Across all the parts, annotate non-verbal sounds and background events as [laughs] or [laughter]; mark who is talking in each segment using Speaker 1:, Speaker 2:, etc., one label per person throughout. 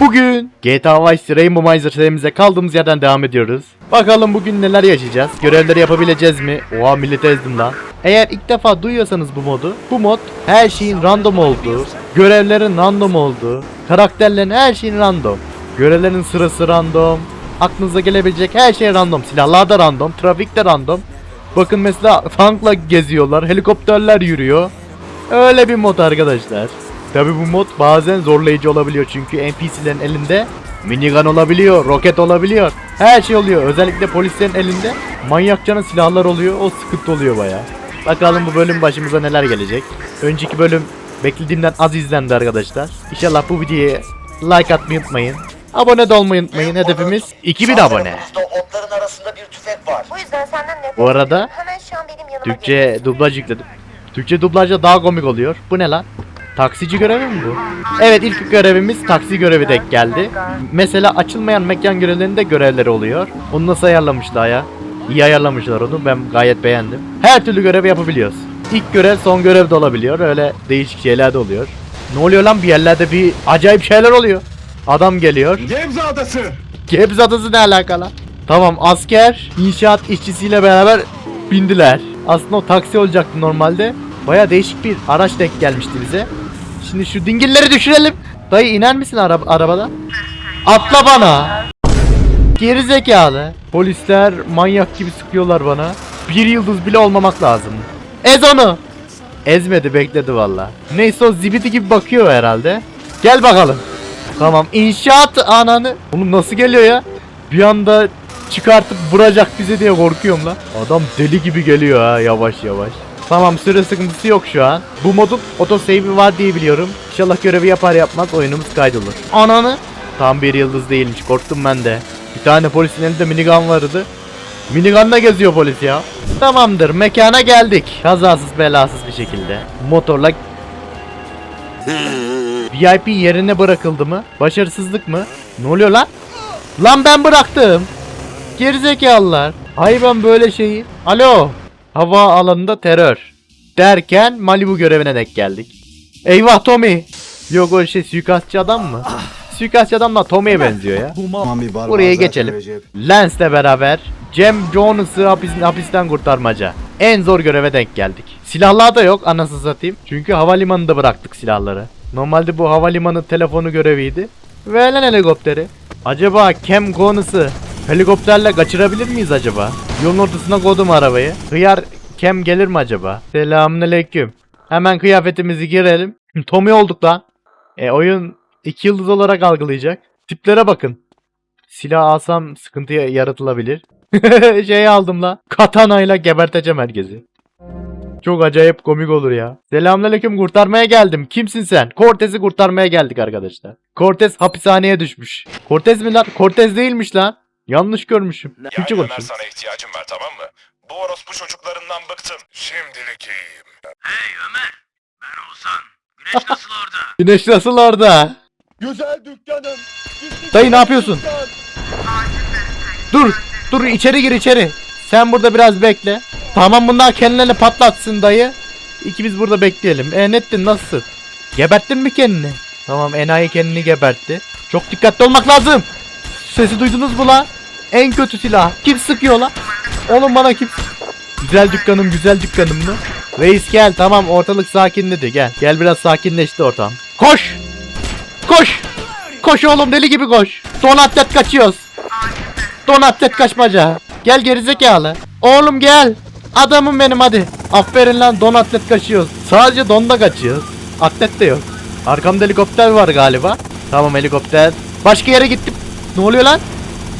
Speaker 1: Bugün GTA Vice Rainbow Miser serimize kaldığımız yerden devam ediyoruz. Bakalım bugün neler yaşayacağız? Görevleri yapabileceğiz mi? Oha milleti ezdim lan. Eğer ilk defa duyuyorsanız bu modu, bu mod her şeyin random olduğu, görevlerin random olduğu, karakterlerin her şeyin random. Görevlerin sırası random, aklınıza gelebilecek her şey random. Silahlar da random, trafik de random. Bakın mesela [laughs] tankla geziyorlar, helikopterler yürüyor. Öyle bir mod arkadaşlar. Tabi bu mod bazen zorlayıcı olabiliyor çünkü NPC'lerin elinde minigun olabiliyor, roket olabiliyor. Her şey oluyor. Özellikle polislerin elinde manyakçanın silahlar oluyor. O sıkıntı oluyor baya. Bakalım bu bölüm başımıza neler gelecek. Önceki bölüm beklediğimden az izlendi arkadaşlar. İnşallah bu videoya like atmayı unutmayın. Abone de olmayı unutmayın. Hedefimiz 2000 abone.
Speaker 2: Otların arasında bir tüfek var.
Speaker 3: Bu yüzden senden nefret
Speaker 1: Bu arada.
Speaker 3: Hemen şu an benim yanıma
Speaker 1: Türkçe dublaj yükledim. Türkçe dublajda daha komik oluyor. Bu ne lan? Taksici görevi mi bu? Evet ilk görevimiz taksi görevi denk geldi. Mesela açılmayan mekan görevlerinde görevleri oluyor. Onu nasıl ayarlamışlar ya? İyi ayarlamışlar onu. Ben gayet beğendim. Her türlü görevi yapabiliyoruz. İlk görev son görev de olabiliyor. Öyle değişik şeyler de oluyor. Ne oluyor lan bir yerlerde bir acayip şeyler oluyor. Adam geliyor.
Speaker 4: Gebze Adası.
Speaker 1: Gebze adası ne alakalı? Tamam asker inşaat işçisiyle beraber bindiler. Aslında o taksi olacaktı normalde. Baya değişik bir araç denk gelmişti bize. Şimdi şu dingilleri düşürelim. Dayı iner misin ara arabada? Atla bana. Geri zekalı. Polisler manyak gibi sıkıyorlar bana. Bir yıldız bile olmamak lazım. Ez onu. Ezmedi bekledi valla. Neyse o zibidi gibi bakıyor herhalde. Gel bakalım. Tamam inşaat ananı. Oğlum nasıl geliyor ya? Bir anda çıkartıp vuracak bize diye korkuyorum lan. Adam deli gibi geliyor ha yavaş yavaş. Tamam süre sıkıntısı yok şu an. Bu modun autosave'i var diye biliyorum. İnşallah görevi yapar yapmaz oyunumuz kaydolur. Ananı. Tam bir yıldız değilmiş korktum ben de. Bir tane polisin elinde minigun vardı. Minigun'la geziyor polis ya. Tamamdır mekana geldik. Kazasız belasız bir şekilde. Motorla VIP yerine bırakıldı mı? Başarısızlık mı? Ne oluyor lan? Lan ben bıraktım. Gerizekalılar. Ay ben böyle şeyi. Alo. Hava alanında terör. Derken Malibu görevine denk geldik. Eyvah Tommy. Yok o şey suikastçı adam mı? Suikastçı adam da Tommy'ye benziyor ya. Buraya geçelim. Lens'le beraber Cem Jones'u hapis, hapisten kurtarmaca. En zor göreve denk geldik. Silahlar da yok anasını satayım. Çünkü havalimanında bıraktık silahları. Normalde bu havalimanı telefonu göreviydi. Ve lan helikopteri. Acaba Cam Jones'u helikopterle kaçırabilir miyiz acaba? Yolun ortasına koydum arabayı. Hıyar Cam gelir mi acaba? Selamünaleyküm. Hemen kıyafetimizi girelim. [laughs] Tommy olduk lan. E oyun iki yıldız olarak algılayacak. Tiplere bakın. Silah alsam sıkıntı yaratılabilir. [laughs] şey aldım la. Katana ile geberteceğim herkesi. Çok acayip komik olur ya. Selamünaleyküm kurtarmaya geldim. Kimsin sen? Cortez'i kurtarmaya geldik arkadaşlar. Cortez hapishaneye düşmüş. Cortez mi lan? Cortez değilmiş lan. Yanlış görmüşüm.
Speaker 4: Ya
Speaker 1: Türkçe
Speaker 4: Ömer
Speaker 1: konuşuyorum.
Speaker 4: sana ihtiyacım var tamam mı? Bu orospu çocuklarından bıktım. Şimdilik iyiyim. [laughs]
Speaker 1: Güneş nasıl orada?
Speaker 4: Güzel dükkanım.
Speaker 1: Dayı ne yapıyorsun? Dur. Dur içeri gir içeri. Sen burada biraz bekle. Tamam bunlar kendilerini patlatsın dayı. İkimiz burada bekleyelim. E nettin nasılsın? Geberttin mi kendini? Tamam enayi kendini gebertti. Çok dikkatli olmak lazım. Sesi duydunuz mu la? En kötü silah. Kim sıkıyor la? Oğlum bana kim? Güzel dükkanım güzel dükkanım mı? Reis gel tamam ortalık sakinledi gel. Gel biraz sakinleşti ortam. Koş! Koş! Koş oğlum deli gibi koş. Don atlet kaçıyoruz. Don atlet kaçmaca. Gel gerizekalı. Oğlum gel. Adamım benim hadi. Aferin lan don atlet kaçıyoruz. Sadece donda kaçıyoruz. Atlet de yok. Arkamda helikopter var galiba. Tamam helikopter. Başka yere gittim. Ne oluyor lan?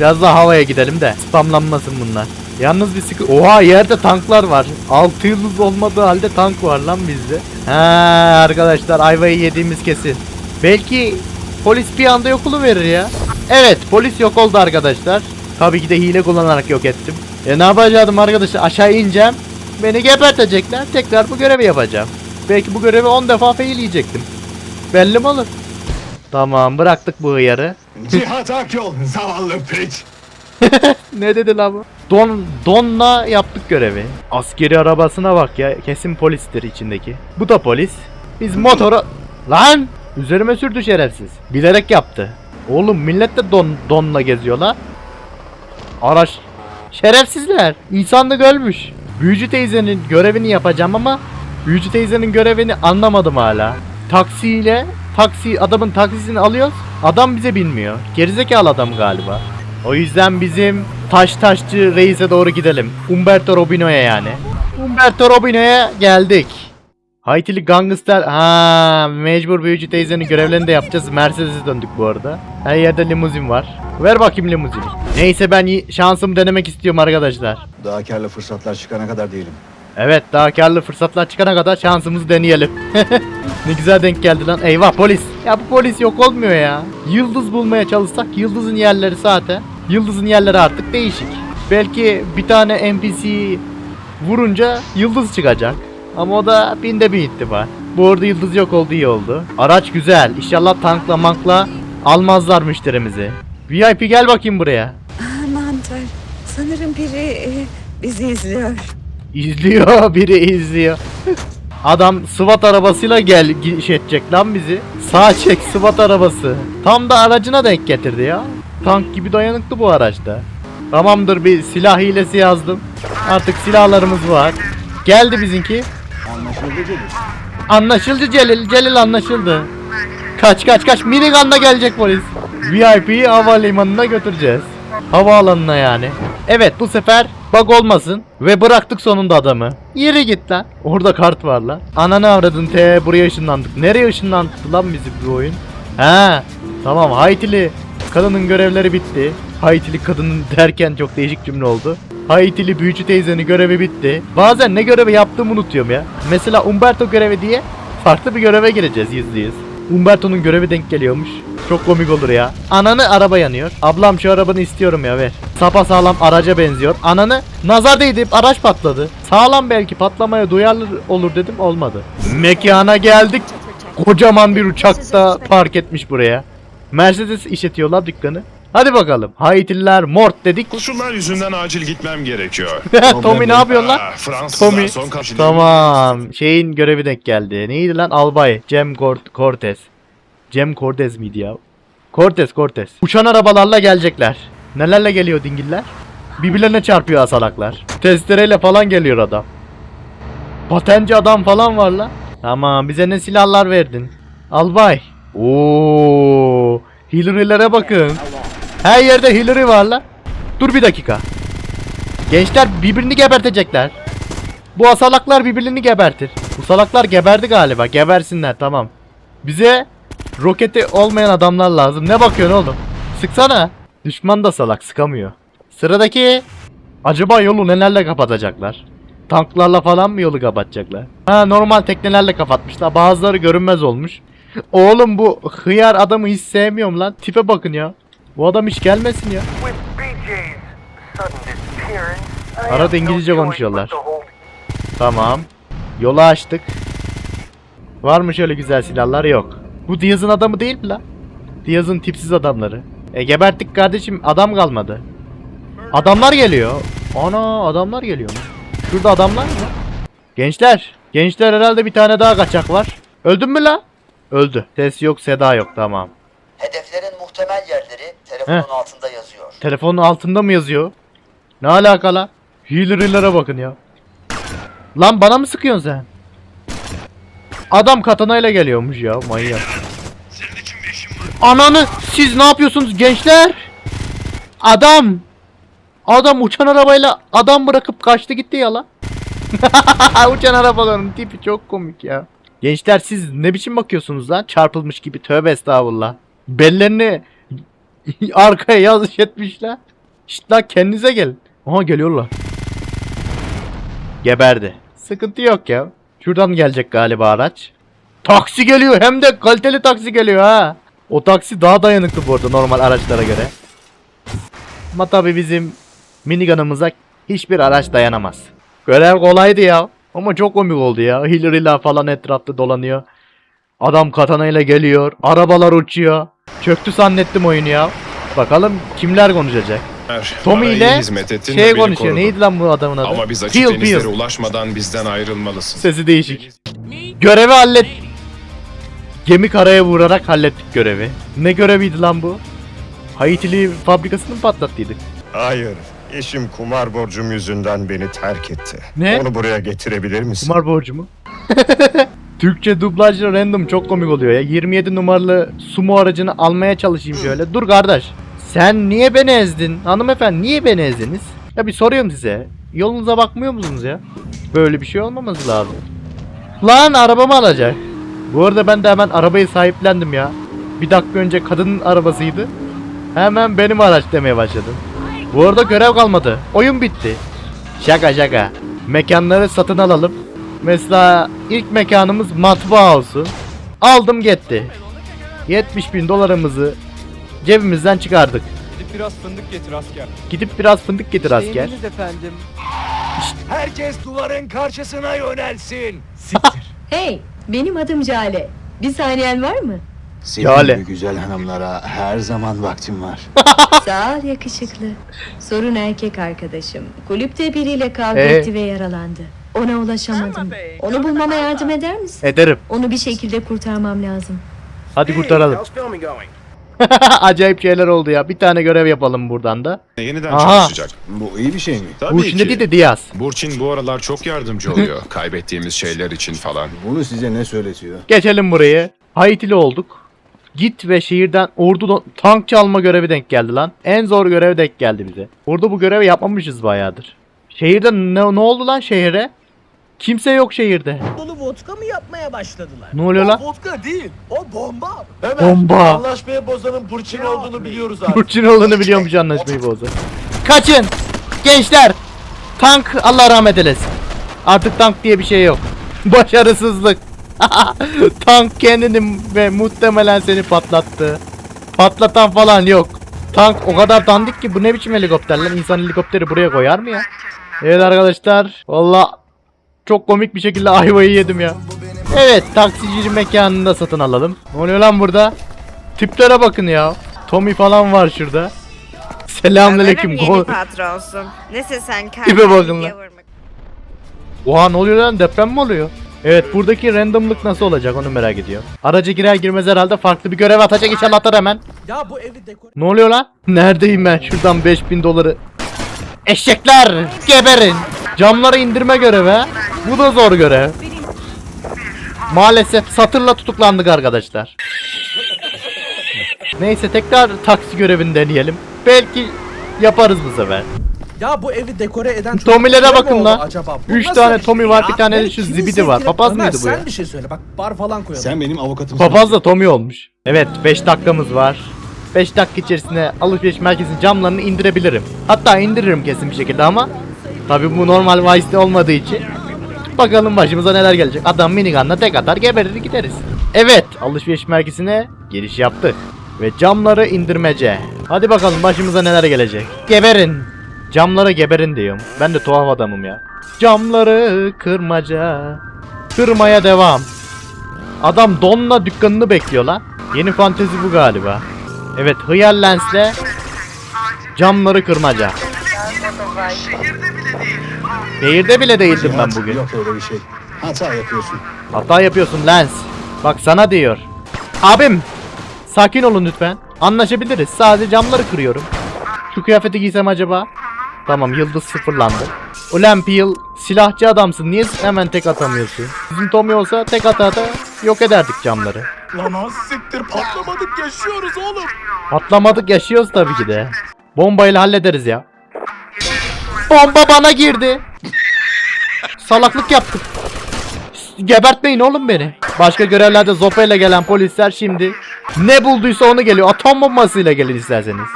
Speaker 1: Biraz daha havaya gidelim de spamlanmasın bunlar. Yalnız bir sıkı... Oha yerde tanklar var. 6 yıldız olmadığı halde tank var lan bizde. Ha arkadaşlar ayvayı yediğimiz kesin. Belki polis bir anda yok verir ya. Evet polis yok oldu arkadaşlar. Tabii ki de hile kullanarak yok ettim. E ne yapacaktım arkadaşlar aşağı ineceğim. Beni gebertecekler tekrar bu görevi yapacağım. Belki bu görevi 10 defa fail yiyecektim. Belli mi olur? Tamam bıraktık bu hıyarı.
Speaker 4: Cihat Akyol zavallı piç. [laughs]
Speaker 1: ne dedi la bu? Don, donla yaptık görevi. Askeri arabasına bak ya. Kesin polistir içindeki. Bu da polis. Biz motoru... Lan! Üzerime sürdü şerefsiz. Bilerek yaptı. Oğlum millet de don, donla geziyorlar. Araç şerefsizler. İnsanlık ölmüş. Büyücü teyzenin görevini yapacağım ama Büyücü teyzenin görevini anlamadım hala. Taksiyle taksi adamın taksisini alıyoruz. Adam bize binmiyor. Gerizekalı adam galiba. O yüzden bizim taş taşçı reise doğru gidelim. Umberto Robino'ya yani. Umberto Robino'ya geldik. Haitili gangster... Ha, mecbur büyücü teyzenin görevlerini de yapacağız. Mercedes'e döndük bu arada. Her yerde limuzin var. Ver bakayım limuzini. Neyse ben şansımı denemek istiyorum arkadaşlar.
Speaker 5: Daha karlı fırsatlar çıkana kadar değilim.
Speaker 1: Evet daha karlı fırsatlar çıkana kadar şansımızı deneyelim. [laughs] ne güzel denk geldi lan. Eyvah polis. Ya bu polis yok olmuyor ya. Yıldız bulmaya çalışsak yıldızın yerleri zaten. Yıldızın yerleri artık değişik. Belki bir tane NPC vurunca yıldız çıkacak. Ama o da binde bir ihtimal. Bu arada yıldız yok oldu iyi oldu. Araç güzel. İnşallah tankla mankla almazlar müşterimizi. VIP gel bakayım buraya.
Speaker 6: Aman tanrım. Sanırım biri e, bizi izliyor.
Speaker 1: İzliyor [laughs] biri izliyor. Adam SWAT arabasıyla gel giş edecek lan bizi. Sağ çek SWAT arabası. Tam da aracına denk getirdi ya. Tank gibi dayanıklı bu araçta. Tamamdır bir silah hilesi yazdım. Artık silahlarımız var. Geldi bizimki.
Speaker 5: Anlaşıldı Celil.
Speaker 1: Anlaşıldı Celil. Celil anlaşıldı. Kaç kaç kaç. Minigun'la gelecek polis. VIP'yi havalimanına götüreceğiz. Havaalanına yani. Evet bu sefer bug olmasın. Ve bıraktık sonunda adamı. Yere git lan. Orada kart var lan. Ananı avradın te buraya ışınlandık. Nereye ışınlandı lan bizi bu oyun? He. Tamam Haitili kadının görevleri bitti. Haitili kadının derken çok değişik cümle oldu. Haitili büyücü teyzenin görevi bitti. Bazen ne görevi yaptığımı unutuyorum ya. Mesela Umberto görevi diye farklı bir göreve gireceğiz yüzde yüz. Umberto'nun görevi denk geliyormuş. Çok komik olur ya. Ananı araba yanıyor. Ablam şu arabanı istiyorum ya ver. Sapa sağlam araca benziyor. Ananı nazar değdi araç patladı. Sağlam belki patlamaya duyarlı olur dedim olmadı. Mekana geldik. Kocaman bir uçakta park etmiş buraya. Mercedes işletiyorlar dükkanı. Hadi bakalım. Haitililer mort dedik.
Speaker 4: Koşullar yüzünden acil gitmem gerekiyor. [laughs]
Speaker 1: Tommy ne yapıyorsun lan?
Speaker 4: Fransızlar
Speaker 1: Tommy.
Speaker 4: son
Speaker 1: Tamam. Şeyin görevi denk geldi. Neydi lan? Albay. Cem Cort Cortez. Cem Cortez miydi ya? Cortez Cortez. Uçan arabalarla gelecekler. Nelerle geliyor dingiller? Birbirlerine çarpıyor asalaklar. Testereyle falan geliyor adam. Patenci adam falan var la. Tamam bize ne silahlar verdin? Albay. Oo, Hillary'lere bakın. Her yerde Hillary var la. Dur bir dakika. Gençler birbirini gebertecekler. Bu asalaklar birbirini gebertir. Bu salaklar geberdi galiba. Gebersinler tamam. Bize roketi olmayan adamlar lazım. Ne bakıyorsun oğlum? Sıksana. Düşman da salak sıkamıyor. Sıradaki acaba yolu nelerle kapatacaklar? Tanklarla falan mı yolu kapatacaklar? Ha normal teknelerle kapatmışlar. Bazıları görünmez olmuş. Oğlum bu hıyar adamı hiç sevmiyorum lan. Tipe bakın ya. Bu adam hiç gelmesin ya. Arada İngilizce konuşuyorlar. Tamam. Yolu açtık. Var mı şöyle güzel silahlar? Yok. Bu Diaz'ın adamı değil mi lan? Diaz'ın tipsiz adamları. E geberttik kardeşim adam kalmadı. Adamlar geliyor. Ana adamlar geliyor. Şurada adamlar mı? Gençler. Gençler herhalde bir tane daha kaçak var. Öldün mü la? Öldü. Ses yok seda yok tamam.
Speaker 2: Hedeflerin muhtemel yerleri telefonun
Speaker 1: Heh.
Speaker 2: altında yazıyor.
Speaker 1: Telefonun altında mı yazıyor? Ne alaka la? Hillary'lere bakın ya. Lan bana mı sıkıyorsun sen? Adam katanayla geliyormuş ya manyak. Ananı siz ne yapıyorsunuz gençler? Adam. Adam uçan arabayla adam bırakıp kaçtı gitti ya lan. [laughs] uçan arabaların tipi çok komik ya. Gençler siz ne biçim bakıyorsunuz lan? Çarpılmış gibi tövbe estağfurullah. Bellerini [laughs] arkaya yazış etmişler. Şşt lan kendinize gelin. Aha geliyorlar. Geberdi. Sıkıntı yok ya. Şuradan gelecek galiba araç. Taksi geliyor hem de kaliteli taksi geliyor ha. O taksi daha dayanıklı bu arada normal araçlara göre. Ama tabi bizim minigun'ımıza hiçbir araç dayanamaz. Görev kolaydı ya. Ama çok komik oldu ya. Hillary'ler falan etrafta dolanıyor. Adam katanayla geliyor. Arabalar uçuyor. Çöktü zannettim oyunu ya. Bakalım kimler konuşacak. Tommy
Speaker 4: Bana iyi
Speaker 1: ile
Speaker 4: hizmet ettin ve
Speaker 1: şey
Speaker 4: beni
Speaker 1: konuşuyor.
Speaker 4: korudun.
Speaker 1: Neydi lan bu adamın adı?
Speaker 4: Ama biz açık
Speaker 1: Peel,
Speaker 4: denizlere
Speaker 1: Peel.
Speaker 4: ulaşmadan bizden ayrılmalısın.
Speaker 1: Sesi değişik. Görevi hallet. Gemi karaya vurarak hallettik görevi. Ne göreviydi lan bu? Haitili fabrikasını mı patlattıydık?
Speaker 7: Hayır. Eşim kumar borcum yüzünden beni terk etti.
Speaker 1: Ne?
Speaker 7: Onu buraya getirebilir misin?
Speaker 1: Kumar borcu mu? [laughs] Türkçe dublajlı random çok komik oluyor ya. 27 numaralı sumo aracını almaya çalışayım şöyle. Dur kardeş. Sen niye beni ezdin? Hanımefendi niye beni ezdiniz? Ya bir soruyorum size. Yolunuza bakmıyor musunuz ya? Böyle bir şey olmaması lazım. Lan arabamı alacak. Bu arada ben de hemen arabayı sahiplendim ya. Bir dakika önce kadının arabasıydı. Hemen benim araç demeye başladım. Bu arada görev kalmadı. Oyun bitti. Şaka şaka. Mekanları satın alalım. Mesela ilk mekanımız matbaa olsun. Aldım gitti. 70 bin dolarımızı cebimizden çıkardık.
Speaker 8: Gidip biraz fındık getir asker.
Speaker 1: Gidip biraz fındık getir asker.
Speaker 8: Emriniz efendim.
Speaker 5: Herkes duvarın karşısına yönelsin. [laughs]
Speaker 6: Hey, benim adım Cale. Bir saniyen var mı?
Speaker 5: Senin
Speaker 1: Yale.
Speaker 5: gibi güzel hanımlara her zaman vaktim var. [laughs]
Speaker 6: Sağ ol yakışıklı. Sorun erkek arkadaşım. Kulüpte biriyle kavga
Speaker 1: Ee?
Speaker 6: etti ve yaralandı. Ona ulaşamadım. Onu bulmama yardım eder misin?
Speaker 1: Ederim.
Speaker 6: Onu bir şekilde kurtarmam lazım.
Speaker 1: Hadi kurtaralım. [laughs] Acayip şeyler oldu ya. Bir tane görev yapalım buradan da.
Speaker 4: Yeniden
Speaker 1: Aha.
Speaker 4: çalışacak.
Speaker 5: Bu iyi bir şey mi?
Speaker 4: Tabii
Speaker 1: Bu şimdi
Speaker 4: ki.
Speaker 1: değil de Diaz.
Speaker 4: Burçin bu aralar çok yardımcı [laughs] oluyor. Kaybettiğimiz şeyler için falan.
Speaker 5: Bunu size ne söyletiyor?
Speaker 1: Geçelim burayı. Haitili olduk. Git ve şehirden ordu tank çalma görevi denk geldi lan. En zor görev denk geldi bize. Burada bu görevi yapmamışız bayağıdır. Şehirde ne, ne oldu lan şehire? Kimse yok şehirde.
Speaker 9: dolu vodka mı yapmaya başladılar?
Speaker 1: Ne oluyor lan?
Speaker 9: Vodka değil, o bomba.
Speaker 1: Bomba.
Speaker 9: Anlaşmaya bozanın Burçin olduğunu biliyoruz [laughs] abi.
Speaker 1: Burçin olduğunu biliyormuş anlaşmayı bozdu. Kaçın! Gençler! Tank Allah rahmet eylesin. Artık tank diye bir şey yok. [laughs] Başarısızlık. [laughs] tank kendini ve muhtemelen seni patlattı. Patlatan falan yok. Tank o kadar dandik ki bu ne biçim helikopter lan? İnsan helikopteri buraya koyar mı ya? Evet arkadaşlar. Valla çok komik bir şekilde ayvayı yedim ya. Evet taksici mekanında satın alalım. Ne oluyor lan burada? Tiplere bakın ya. Tommy falan var şurada. [laughs] Selamünaleyküm.
Speaker 10: Yeni
Speaker 1: Go-
Speaker 10: patronsun. Neyse sen [laughs]
Speaker 1: Tipe bakın lan.
Speaker 10: vurmak.
Speaker 1: Oha ne oluyor lan deprem mi oluyor? Evet buradaki randomlık nasıl olacak onu merak ediyorum. Araca girer girmez herhalde farklı bir görev atacak inşallah atar hemen.
Speaker 9: Ya bu evi dekor...
Speaker 1: Ne oluyor lan? Neredeyim ben? Şuradan 5000 doları. Eşekler! Geberin! Camları indirme görevi? Bu da zor görev. Maalesef satırla tutuklandık arkadaşlar. Neyse tekrar taksi görevini deneyelim. Belki yaparız bu sefer.
Speaker 9: Ya bu evi dekore eden çocuk
Speaker 1: Tommy'lere bakın lan.
Speaker 9: Acaba? Bu
Speaker 1: Üç
Speaker 9: nasıl
Speaker 1: tane
Speaker 9: bir
Speaker 1: Tommy
Speaker 9: şey
Speaker 1: var,
Speaker 9: ya?
Speaker 1: bir tane de
Speaker 9: Böyle
Speaker 1: şu
Speaker 9: kimin
Speaker 1: zibidi var.
Speaker 9: zevkine-
Speaker 1: Papaz
Speaker 9: Ömer,
Speaker 1: mıydı bu ya?
Speaker 9: sen bir şey söyle bak bar falan koyalım.
Speaker 5: Sen benim avukatımsın.
Speaker 1: Papaz da Tommy olmuş. Evet 5 dakikamız var. 5 dakika içerisinde alışveriş merkezinin camlarını indirebilirim. Hatta indiririm kesin bir şekilde ama tabi bu normal Vice'de olmadığı için bakalım başımıza neler gelecek. Adam minigunla tek atar geberir gideriz. Evet alışveriş merkezine giriş yaptık. Ve camları indirmece. Hadi bakalım başımıza neler gelecek. Geberin. Camlara geberin diyorum. Ben de tuhaf adamım ya. Camları kırmaca. Kırmaya devam. Adam donla dükkanını bekliyor lan. Yeni fantezi bu galiba. Evet hıyar lensle camları kırmaca. Şehirde bile değildim ben bugün.
Speaker 5: Yok öyle bir şey. Hata yapıyorsun.
Speaker 1: Hata yapıyorsun lens. Bak sana diyor. Abim sakin olun lütfen. Anlaşabiliriz. Sadece camları kırıyorum. Şu kıyafeti giysem acaba? Tamam yıldız sıfırlandı. Peel silahçı adamsın. Niye hemen tek atamıyorsun? Bizim Tommy olsa tek ata ata yok ederdik camları.
Speaker 9: Lan az siktir patlamadık yaşıyoruz oğlum.
Speaker 1: Patlamadık yaşıyoruz tabii ki de. Bombayla hallederiz ya. Bomba bana girdi. Salaklık yaptık. Gebertmeyin oğlum beni. Başka görevlerde zopayla gelen polisler şimdi ne bulduysa onu geliyor. Atom bombasıyla gelin isterseniz.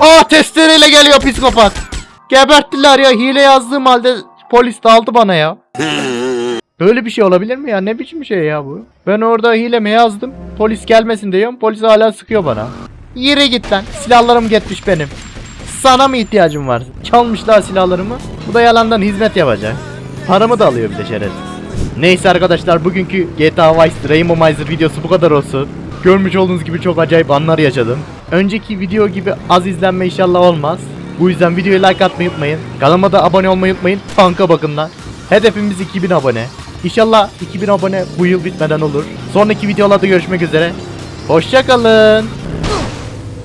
Speaker 1: Aa testereyle geliyor psikopat. Geberttiler ya hile yazdığım halde polis daldı bana ya. [laughs] Böyle bir şey olabilir mi ya? Ne biçim şey ya bu? Ben orada hileme yazdım. Polis gelmesin diyorum. Polis hala sıkıyor bana. Yere git lan. Silahlarım gitmiş benim. Sana mı ihtiyacım var? Çalmışlar silahlarımı. Bu da yalandan hizmet yapacak. Paramı da alıyor bir de şerefsiz. Neyse arkadaşlar bugünkü GTA Vice Rainbow Miser videosu bu kadar olsun. Görmüş olduğunuz gibi çok acayip anlar yaşadım. Önceki video gibi az izlenme inşallah olmaz. Bu yüzden videoyu like atmayı unutmayın. Kanalıma da abone olmayı unutmayın. Tanka bakın lan. Hedefimiz 2000 abone. İnşallah 2000 abone bu yıl bitmeden olur. Sonraki videolarda görüşmek üzere. Hoşçakalın.